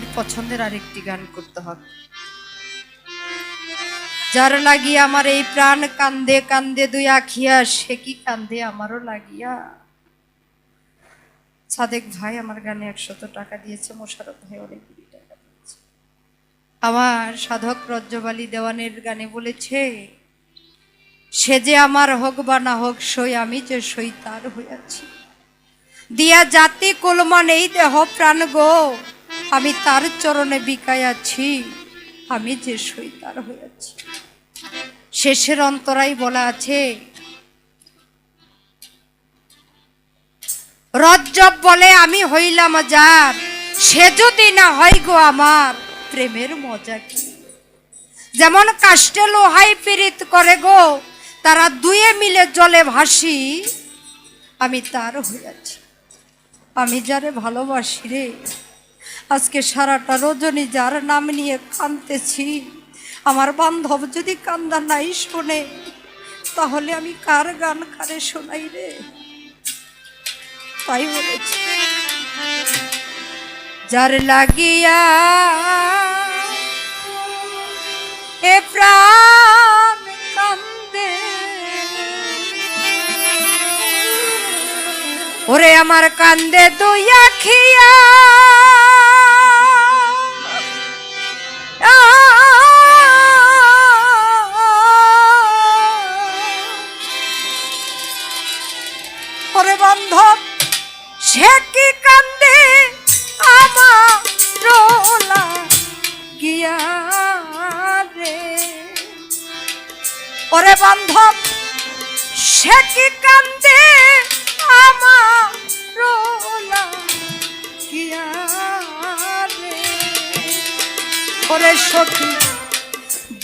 ভাইয়ের পছন্দের আরেকটি গান করতে হবে। যার লাগিয়া আমার এই প্রাণ কান্দে কান্দে দুই আখিয়া, সে কি কান্দে আমারও লাগিয়া। সাদেক ভাই আমার গানে একশত টাকা দিয়েছে মোশারফ ভাই দিয়েছে। আমার সাধক রজ্জবালি দেওয়ানের গানে বলেছে, সে যে আমার হোক বা না হোক, সই আমি যে সই তার হইয়াছি। দিয়া জাতি কুলমান এই দেহ প্রাণ গো আমি তার চরণে বিকাইয়াছি আমি যে সই তার হইয়াছি শেষের অন্তরাই বলা আছে, রজ্জব বলে আমি হইলাম যার সে যদি না হয় গো আমার, প্রেমের মজা কি? যেমন কাষ্টে লোহাই পীড়িত করে গো, তারা দুয়ে মিলে জলে ভাসি। আমি তার হইয়াছি আমি যারে ভালোবাসি রে আজকে সারাটা রজনী যার নাম নিয়ে কাঁদতেছি। আমার বান্ধব যদি কান্দা নাই শোনে, তাহলে আমি কার গান কারে শোনাই রে? তাই বলেছি। যার লাগিয়া এ প্রাণ কান্দে, ওরে আমার কান্দে দুই আখিয়া।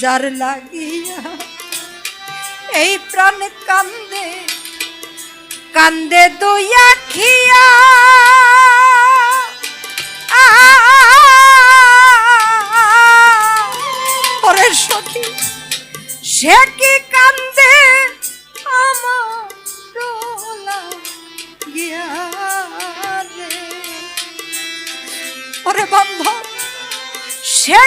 যার লাগিয়া এই প্রাণ কান্দে কান্দে দুই আখিয়া। ওরে সখী সে কি কান্দে? আমার গিয়া রে। ওরে বন্ধ, সে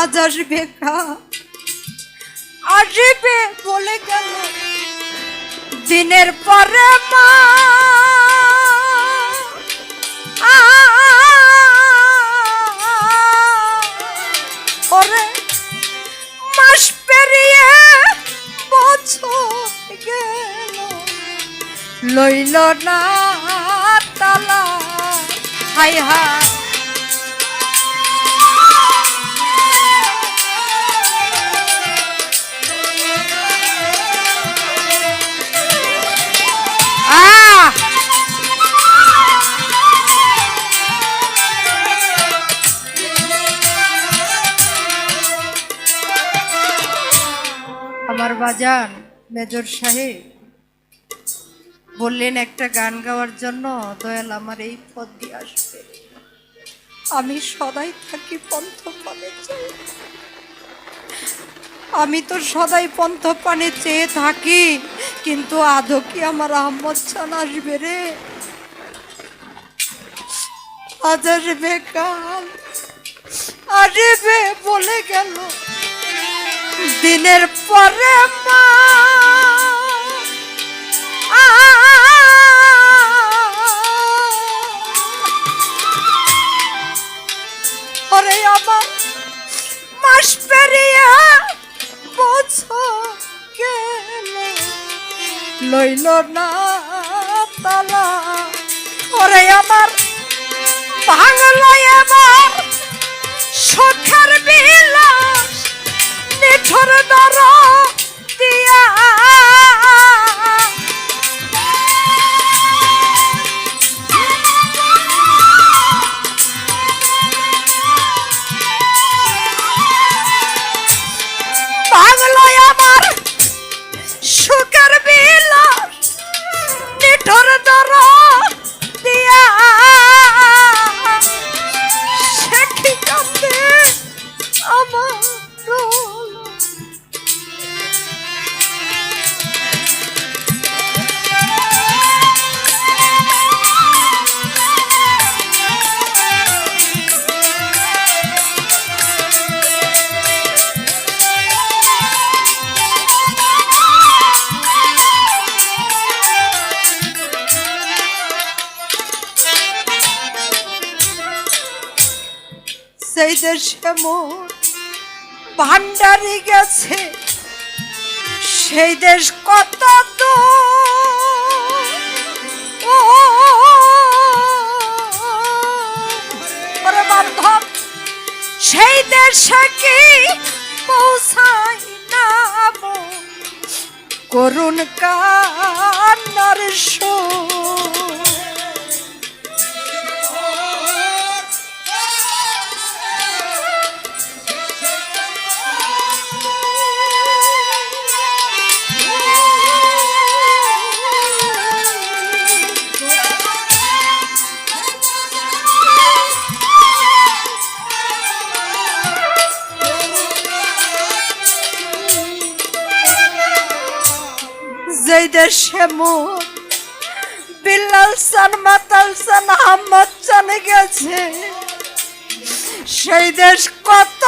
আজ আসবে আসবে বলে গেল। দিনের পরে মা। ওরে, মাস পেরিয়ে বছর গেল। লইল না তালা। হাই হাই। আমার বাজান, মেজর সাহেব। বললেন, একটা গান গাওয়ার জন্য দয়াল আমার এই পথ দিয়ে আসবে। আমি সদাই থাকি পন্থ পানে চেয়ে। আমি তো সদাই পন্থ পানে চেয়ে থাকি, কিন্তু আদৌ কি আমার আহমদ চান আসবে রে? আজ আসবে কাল, আসবে বলে গেল। দিনের পরে মা। ওরে আমার মাস পেরিয়ে বছর গেল লইল না তালা। ওরে আমার ভাঙল এবার সখার বিলাস নিঠর সেই দেশে ভান্ডারি গেছে। সেই দেশ কত ওরে বান্ধব, সেই দেশে কি পৌঁছাই না করুণ কান্নার সুর যেই দেশে বিল্লাল সান, মাতাল সান, আহমদ চান গেছে। সেই দেশ কত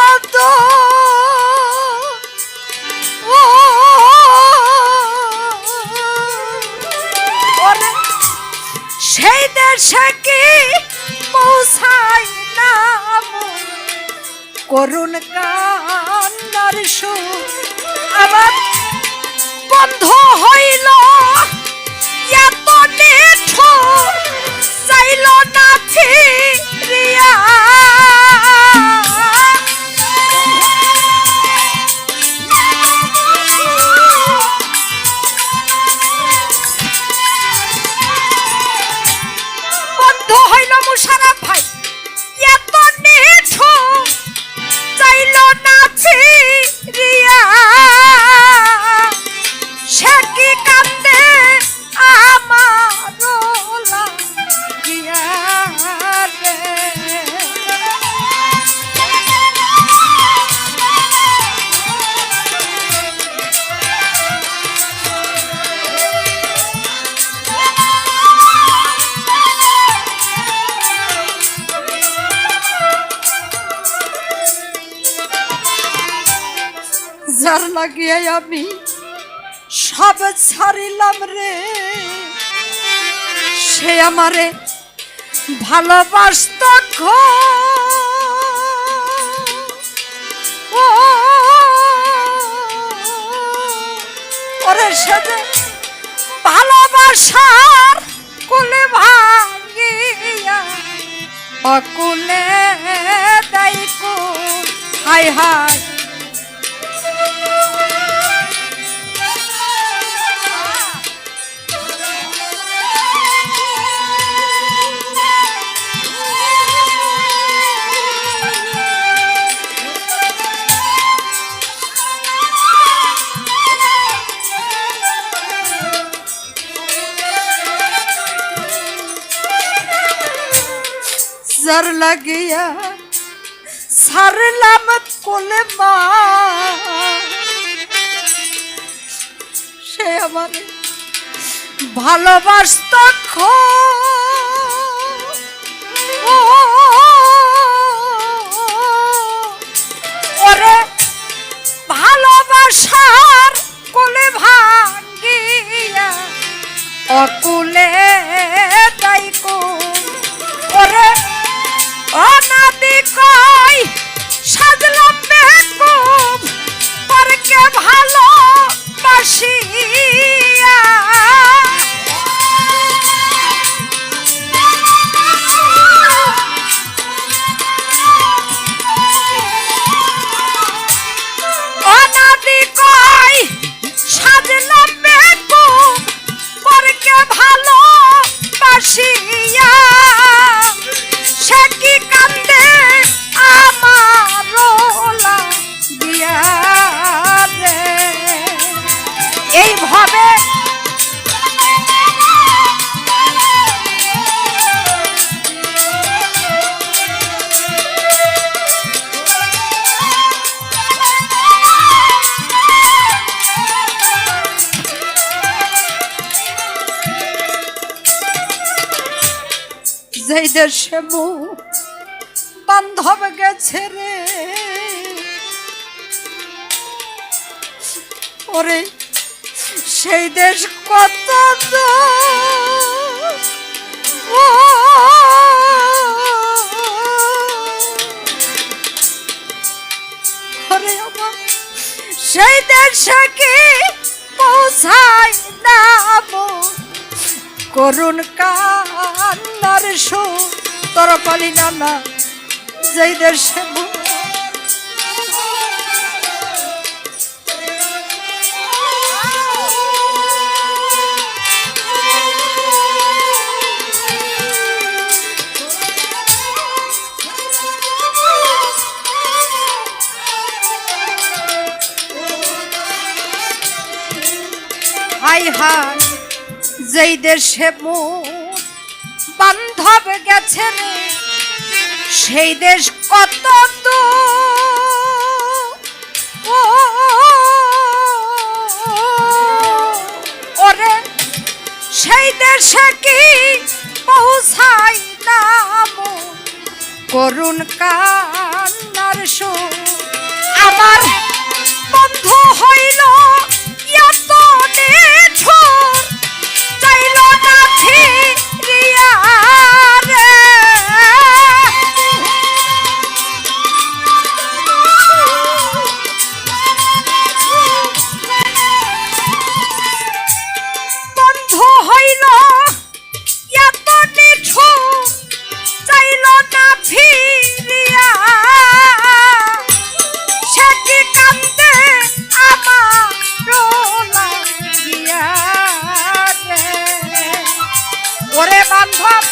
সেই দেশে কি পৌঁছাই না মোর করুণ কান্নার সুর আমার বন্ধ হইল। এত নিঠুর চাইল না লাগিয়ে আমি, সব ছাড়িলাম রে। সে আমারে ভালোবাসত ওরে সে ভালোবাসার কুলে ভাঙ্গিয়া অকুলে দাইকু হাই হাই যার লাগিয়া সারলাম কোলে মা। সে আমার ভালোবাসত ভালোবাসার কোলে ভাঙ্গিয়া অকুলে যেই দেশে মু বান্ধব গেছে রে। ওরে, সেই দেশ কত সেই দেশে কি পৌঁছাই না মন করুণ কান্নার সুর তোর পালি না না যেই দেশে হাই হাই যেই দেশে মোর বান্ধব গেছেন, সেই দেশ কত। ওরে, সেই দেশে কি পৌঁছাই না মোর করুণ কান্নার সুর আমার বন্ধু হইল ওরে বান্ধব।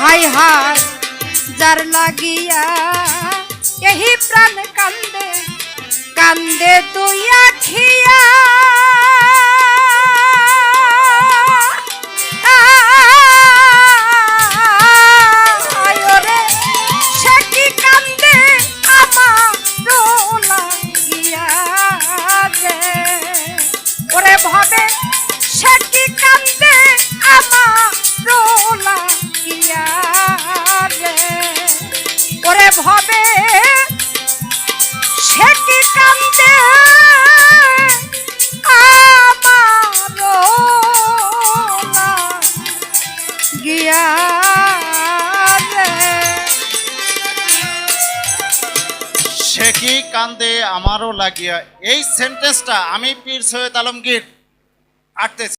হাই হাই যার লাগিয়া এহি প্রাণ কান্দে কান্দে তুই আখিয়া ভাবে সে কি কান্দে? গিয়া সে কি কান্দে আমারও লাগিয়া এই সেন্টেন্সটা আমি পীর সৈয়দ আলমগীর আটতেছি।